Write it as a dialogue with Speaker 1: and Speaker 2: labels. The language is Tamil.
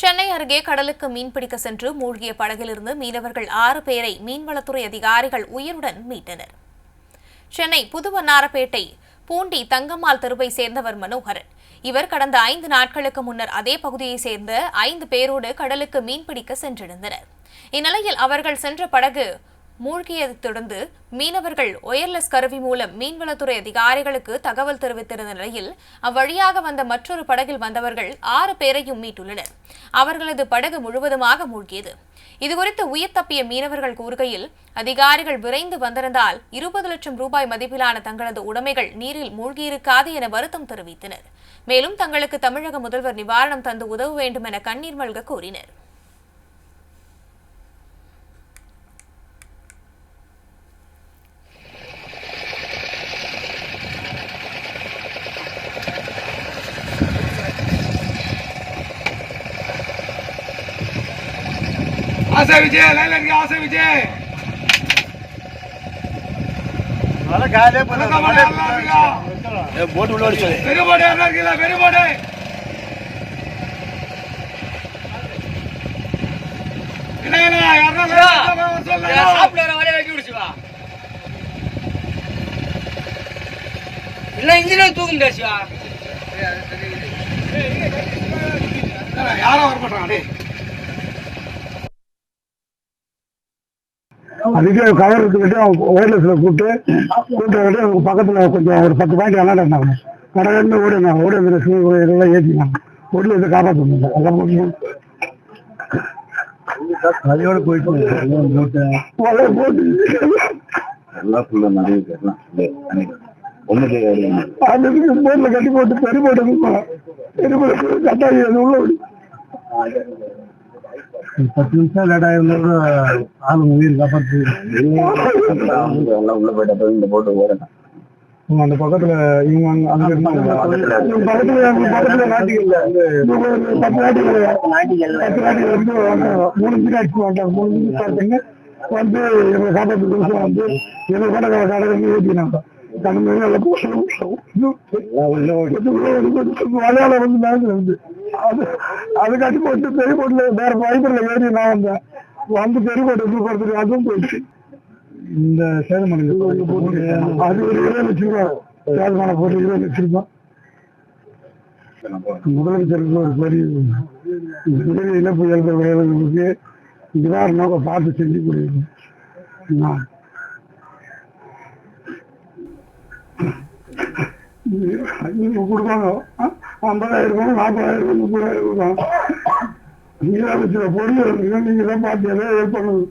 Speaker 1: சென்னை அருகே கடலுக்கு மீன்பிடிக்க சென்று மூழ்கிய படகிலிருந்து மீனவர்கள் ஆறு பேரை மீன்வளத்துறை அதிகாரிகள் உயிருடன் மீட்டனர். சென்னை புதுவண்ணாரப்பேட்டை பூண்டி தங்கம்மாள் தெருவை சேர்ந்தவர் மனோகரன். இவர் கடந்த ஐந்து நாட்களுக்கு முன்னர் அதே பகுதியைச் சேர்ந்த ஐந்து பேரோடு கடலுக்கு மீன்பிடிக்க சென்றிருந்தனர். இந்நிலையில் அவர்கள் சென்ற படகு மூழ்கியதைத் தொடர்ந்து மீனவர்கள் ஒயர்லெஸ் கருவி மூலம் மீன்வளத்துறை அதிகாரிகளுக்கு தகவல் தெரிவித்திருந்த நிலையில் அவ்வழியாக வந்த மற்றொரு படகில் வந்தவர்கள் ஆறு பேரையும் மீட்டுள்ளனர். அவர்களது படகு முழுவதுமாக மூழ்கியது. இதுகுறித்து உயிர் தப்பிய மீனவர்கள் கூறுகையில் அதிகாரிகள் விரைந்து வந்திருந்தால் இருபது லட்சம் ரூபாய் மதிப்பிலான தங்களது உடைமைகள் நீரில் மூழ்கியிருக்காது என வருத்தம் தெரிவித்தனர். மேலும் தங்களுக்கு தமிழக முதல்வர் நிவாரணம் தந்து உதவ வேண்டும் என கண்ணீர் மல்க கூறினர்.
Speaker 2: ஆசை விஜய் லைன்ல இருக்கு ஆசை விஜய்?
Speaker 3: போட்டு உள்ள
Speaker 2: பெருமாடு யாரா இருக்கீங்களா பெருமாடு
Speaker 3: இல்ல இன்ஜினியர் தூக்க முடியாது சிவா
Speaker 2: யாரும் வர மாட்டாங்க
Speaker 4: அதுக்கு கவர் எடுத்துக்கிட்டு ஒயர்லெஸ்ல கூப்பிட்டு கூப்பிட்டு பக்கத்துல கொஞ்சம் ஒரு பத்து பாயிண்ட் விளாண்டாங்க கடகன்னு ஓடினாங்க ஓடி அந்த இதெல்லாம் ஏற்றினாங்க ஓடி வந்து காப்பாற்ற முடியல அதான் போட்டு அதையோட போயிட்டு வலை போட்டு.
Speaker 5: எல்லாம் ஃபுல்லா நிறைய பேர்லாம் ஒண்ணுக்கு
Speaker 4: அதுக்கு போட்ல கட்டி போட்டு பெரு போட்டு கட்டாயி அது உள்ள பத்து நிமிஷம் லேட் ஆயிருந்தோட ஆளு உயிர் காப்பாற்று
Speaker 5: உள்ள போயிட்டப்ப இந்த போட்டு
Speaker 4: இவங்க அந்த பக்கத்துல இவங்க அங்க- பக்கத்துல நாட்டிகள். மூணு மீன் அடிச்சு வந்தாங்க மூணு மீன் பார்த்தீங்க வந்து எங்களை காப்பாற்று வந்து எங்களை கடை கடை வந்து ஏற்றினாங்க எல்லாம் மலையாளம் வந்து மேல வந்து அது அது கட்டி போட்டு பெரிய போட்டுல வேற பயத்துல ஏறி நான் வந்தேன். வந்து பெரிய போட்டு எப்படி போறதுக்கு அதுவும் போயிடுச்சு. இந்த சேதமணி அது ஒரு இருபது லட்சம் ரூபாய். சேதமான போட்டு இருபது லட்சம் முதலமைச்சருக்கு ஒரு பெரிய பெரிய இழப்பு ஏற்படுவதற்கு நிவாரணம் பார்த்து செஞ்சு கொடுக்கணும். கொடுப்பாங்க ஐம்பதாயிரம் ரூபாய் நாற்பதாயிரம் ரூபாய் முப்பதாயிரம் ரூபாய். நீங்க தான் வச்சுருக்க பொருள் நீங்க தான் பார்த்து எதாவது ஹெல்ப் பண்ணணும்.